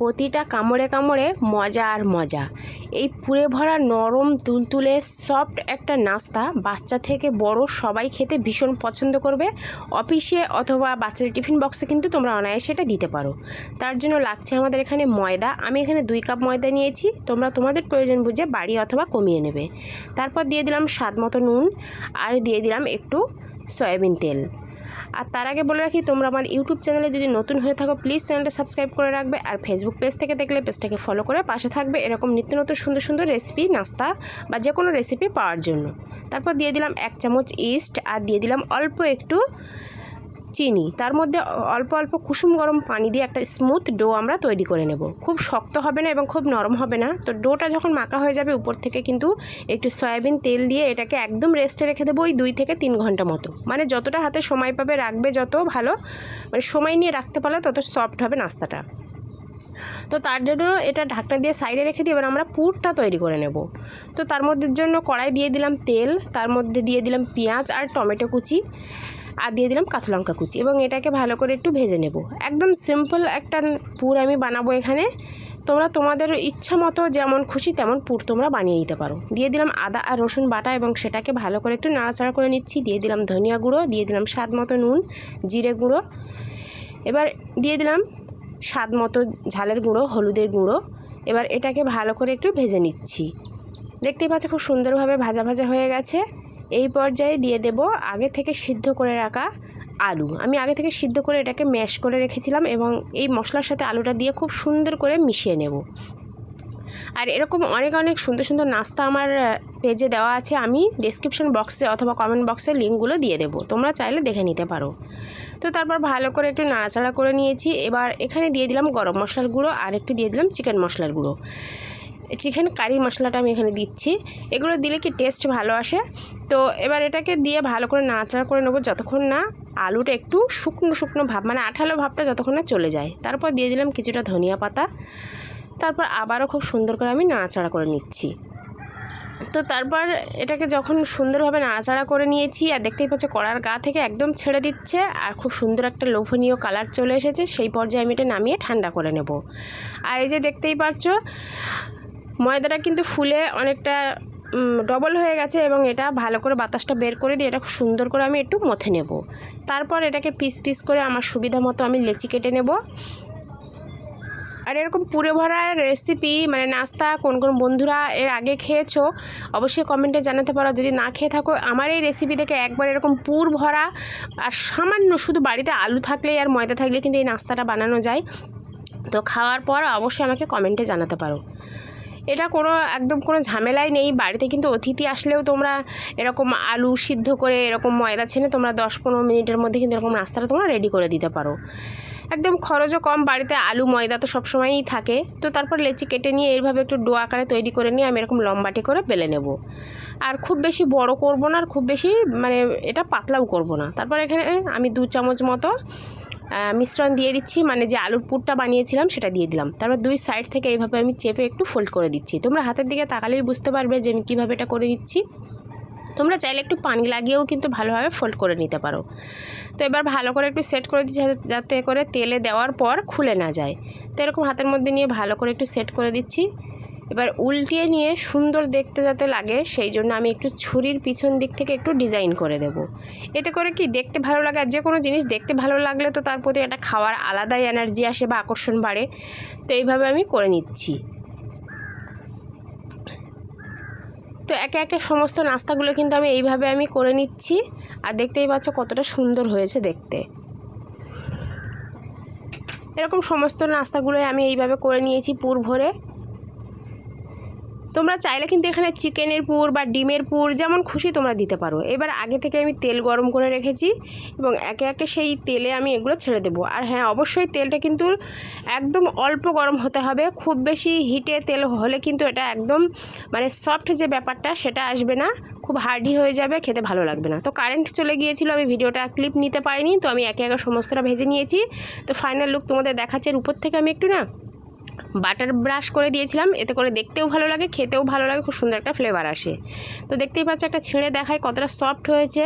প্রতিটা কামড়ে কামড়ে মজা আর মজা। এই পুরে ভরা নরম তুলতুলে সফট একটা নাস্তা বাচ্চা থেকে বড় সবাই খেতে ভীষণ পছন্দ করবে। অফিসে অথবা বাচ্চাদের টিফিন বক্সে কিন্তু তোমরা অনায়াসে এটা দিতে পারো। তার জন্য লাগছে আমাদের এখানে ময়দা। আমি এখানে দুই কাপ ময়দা নিয়েছি। তোমরা তোমাদের প্রয়োজন বুঝে বাড়ি অথবা কমিয়ে নেবে। তারপর দিয়ে দিলাম স্বাদ মতো নুন। আর দিয়ে দিলাম একটু সয়াবিন তেল। আর তার আগে বলে রাখি, তোমরা আমার ইউটিউব চ্যানেলে যদি নতুন হয়ে থাকো প্লিজ চ্যানেলটা সাবস্ক্রাইব করে রাখবে। আর ফেসবুক পেজ থেকে দেখলে পেজটাকে ফলো করে পাশে থাকবে এরকম নিত্য নতুন সুন্দর সুন্দর রেসিপি নাস্তা বা যে কোনো রেসিপি পাওয়ার জন্য। তারপর দিয়ে দিলাম এক চামচ ইস্ট আর দিয়ে দিলাম অল্প একটু চিনি। তার মধ্যে অল্প অল্প কুসুম গরম পানি দিয়ে একটা স্মুথ ডো আমরা তৈরি করে নেব। খুব শক্ত হবে না এবং খুব নরম হবে না। তো ডোটা যখন মাখা হয়ে যাবে উপর থেকে কিন্তু একটু সয়াবিন তেল দিয়ে এটাকে একদম রেস্টে রেখে দেবো ওই দুই থেকে তিন ঘণ্টা মতো। মানে যতটা হাতে সময় পাবে রাখবে যত ভালো। মানে সময় নিয়ে রাখতে পারলে তত সফট হবে নাস্তাটা। তো তার জন্য এটা ঢাকনা দিয়ে সাইডে রেখে দিয়ে এবার আমরা পুরটা তৈরি করে নেব। তো তার মধ্যে জন্য কড়াই দিয়ে দিলাম তেল, তার মধ্যে দিয়ে দিলাম পেঁয়াজ আর টমেটো কুচি। আর দিয়ে দিলাম কাঁচা লঙ্কা কুচি এবং এটাকে ভালো করে একটু ভেজে নেব। একদম সিম্পল একটা পুর আমি বানাবো এখানে। তোমরা তোমাদের ইচ্ছা মতো যেমন খুশি তেমন পুর তোমরা বানিয়ে নিতে পারো। দিয়ে দিলাম আদা আর রসুন বাটা এবং সেটাকে ভালো করে একটু নাড়াচাড়া করে নিচ্ছি। দিয়ে দিলাম ধনিয়া গুঁড়ো, দিয়ে দিলাম স্বাদ মতো নুন, জিরে গুঁড়ো। এবার দিয়ে দিলাম স্বাদ মতো ঝালের গুঁড়ো, হলুদের গুঁড়ো। এবার এটাকে ভালো করে একটু ভেজে নিচ্ছি। দেখতেই পাচ্ছ খুব সুন্দরভাবে ভাজা ভাজা হয়ে গেছে। এই পর্যায়ে দিয়ে দেব আগে থেকে সিদ্ধ করে রাখা আলু। আমি আগে থেকে সিদ্ধ করে এটাকে ম্যাশ করে রেখেছিলাম এবং এই মশলার সাথে আলুটা দিয়ে খুব সুন্দর করে মিশিয়ে নেব। আর এরকম অনেক অনেক সুন্দর সুন্দর নাস্তা আমার পেজে দেওয়া আছে। আমি ডিসক্রিপশন বক্সে অথবা কমেন্ট বক্সে লিঙ্কগুলো দিয়ে দেবো। তোমরা চাইলে দেখে নিতে পারো। তো তারপর ভালো করে একটু নাড়াচাড়া করে নিয়েছি। এবার এখানে দিয়ে দিলাম গরম মশলার গুঁড়ো আর একটু দিয়ে দিলাম চিকেন মশলার গুঁড়ো। চিকেন কারি মশলাটা আমি এখানে দিচ্ছি। এগুলো দিলে কি টেস্ট ভালো আসে? তো এবার এটাকে দিয়ে ভালো করে নাড়াচাড়া করে নেব যতক্ষণ না আলুটা একটু শুকনো শুকনো ভাব মানে আঠালো ভাবটা যতক্ষণ না চলে যায়। তারপর দিয়ে দিলাম কিছুটা ধনিয়া পাতা। তারপর আবারও খুব সুন্দর করে আমি নাড়াচাড়া করে নিচ্ছি। তো তারপর এটাকে যখন সুন্দরভাবে নাড়াচাড়া করে নিয়েছি, আর দেখতেই পাচ্ছ কড়ার গা থেকে একদম ছেড়ে দিচ্ছে, আর খুব সুন্দর একটা লোভনীয় কালার চলে এসেছে, সেই পর্যায়ে আমি এটা নামিয়ে ঠান্ডা করে নেব। আর এই যে দেখতেই পাচ্ছ ময়দাটা কিন্তু ফুলে অনেকটা ডবল হয়ে গেছে এবং এটা ভালো করে বাতাসটা বের করে দিয়ে এটা খুব সুন্দর করে আমি একটু মথে নেব। তারপর এটাকে পিস পিস করে আমার সুবিধা মতো আমি লেচি কেটে নেব। আর এরকম পুরে ভরা রেসিপি মানে নাস্তা, কোন কোন বন্ধুরা এর আগে খেয়েছো, অবশ্যই কমেন্টে জানাতে পারো। যদি না খেয়ে থাকো, আমার এই রেসিপি দেখে একবার এরকম পুর ভরা আর সামান্য শুধু বাড়িতে আলু থাকলেই আর ময়দা থাকলে কিন্তু এই নাস্তাটা বানানো যায়। তো খাওয়ার পর অবশ্যই আমাকে কমেন্টে জানাতে পারো। এটা কোনো একদম কোনো ঝামেলাই নেই। বাড়িতে কিন্তু অতিথি আসলেও তোমরা এরকম আলু সিদ্ধ করে এরকম ময়দা ছেনে তোমরা দশ পনেরো মিনিটের মধ্যে কিন্তু এরকম নাস্তাটা তোমরা রেডি করে দিতে পারো। একদম খরচও কম, বাড়িতে আলু ময়দা তো সবসময়ই থাকে। তো তারপর লেচি কেটে নিয়ে এইভাবে একটু ডো আকারে তৈরি করে নিয়ে আমি এরকম লম্বাটি করে বেলে নেব। আর খুব বেশি বড় করব না, আর খুব বেশি মানে এটা পাতলাও করব না। তারপর এখানে আমি দু চামচ মতো মিশ্রণ দিয়ে দিচ্ছি মানে যে আলুর পুরটা বানিয়েছিলাম সেটা দিয়ে দিলাম। তারপর দুই সাইড থেকে এইভাবে আমি চেপে একটু ফোল্ড করে দিচ্ছি। তোমরা হাতের দিকে তাকালেই বুঝতে পারবে যে আমি কীভাবে এটা করে নিচ্ছি। তোমরা চাইলে একটু পানি লাগিয়েও কিন্তু ভালোভাবে ফোল্ড করে নিতে পারো। তো এবার ভালো করে একটু সেট করে দিচ্ছি, যাতে করে তেলে দেওয়ার পর খুলে না যায়। তো এরকম হাতের মধ্যে নিয়ে ভালো করে একটু সেট করে দিচ্ছি। এবার উল্টিয়ে নিয়ে সুন্দর দেখতে যাতে লাগে, সেই জন্য আমি একটু ছুরির পিছন দিক থেকে একটু ডিজাইন করে দেব। এতে করে কি দেখতে ভালো লাগে, আর যে কোনো জিনিস দেখতে ভালো লাগলে তো তার প্রতি একটা খাওয়ার আলাদাই এনার্জি আসে বা আকর্ষণ বাড়ে। তো এইভাবে আমি করে নিচ্ছি। তো একে একে সমস্ত নাস্তাগুলো কিন্তু আমি এইভাবে আমি করে নিচ্ছি, আর দেখতেই পাচ্ছ কতটা সুন্দর হয়েছে দেখতে। এরকম সমস্ত নাস্তাগুলোই আমি এইভাবে করে নিয়েছি পুর ভরে। তোমরা চাইলে কিন্তু এখানে চিকেনের পুর বা ডিমের পুর যেমন খুশি তোমরা দিতে পারো। এবার আগে থেকে আমি তেল গরম করে রেখেছি এবং একে একে সেই তেলে আমি এগুলো ছেড়ে দেবো। আর হ্যাঁ অবশ্যই তেলটা কিন্তু একদম অল্প গরম হতে হবে। খুব বেশি হিটে তেল হলে কিন্তু এটা একদম মানে সফট যে ব্যাপারটা সেটা আসবে না। খুব হার্ডি হয়ে যাবে, খেতে ভালো লাগবে না। তো কারেন্ট চলে গিয়েছিল, আমি ভিডিওটা ক্লিপ নিতে পারিনি। তো আমি একে একে সমস্তটা ভেজে নিয়েছি। তো ফাইনাল লুক তোমাদের দেখাচ্ছে। উপর থেকে আমি একটু না বাটার ব্রাশ করে দিয়েছিলাম, এতে করে দেখতেও ভালো লাগে, খেতেও ভালো লাগে, খুব সুন্দর একটা ফ্লেভার আসে। তো দেখতেই পাচ্ছ একটা ছেঁড়ে দেখায় কতটা সফট হয়েছে।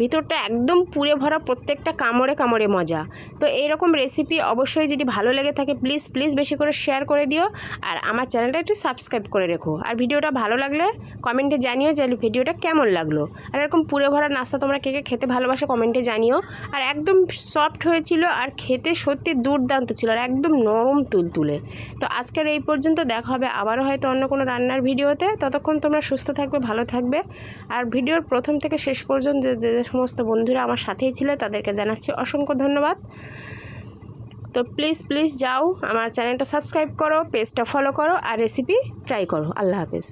ভিতরটা একদম পুড়ে ভরা প্রত্যেকটা কামড়ে কামড়ে মজা। তো এইরকম রেসিপি অবশ্যই যদি ভালো লেগে থাকে প্লিজ প্লিজ বেশি করে শেয়ার করে দিও আর আমার চ্যানেলটা একটু সাবস্ক্রাইব করে রেখো। আর ভিডিওটা ভালো লাগলে কমেন্টে জানিও যে ভিডিওটা কেমন লাগল। আর এরকম পুড়ে ভরা নাস্তা তোমরা কে কে খেতে ভালোবাসো কমেন্টে জানিও। আর একদম সফট হয়েছিল আর খেতে সত্যি দুর্দান্ত ছিল আর একদম নরম তুলতুলে। তো আজকের এই পর্যন্ত দেখা হবে আবারও হয়তো অন্য কোনো রান্নার ভিডিওতে। ততক্ষণ তোমরা সুস্থ থাকবে, ভালো থাকবে। আর ভিডিওর প্রথম থেকে শেষ পর্যন্ত যে সমস্ত বন্ধুরা আমার সাথেই ছিল, তাদেরকে জানাচ্ছি অসংখ্য ধন্যবাদ। তো প্লিজ প্লিজ যাও, আমার চ্যানেলটা সাবস্ক্রাইব করো পেজটা ফলো করো, আর রেসিপি ট্রাই করো। আল্লাহ হাফেজ।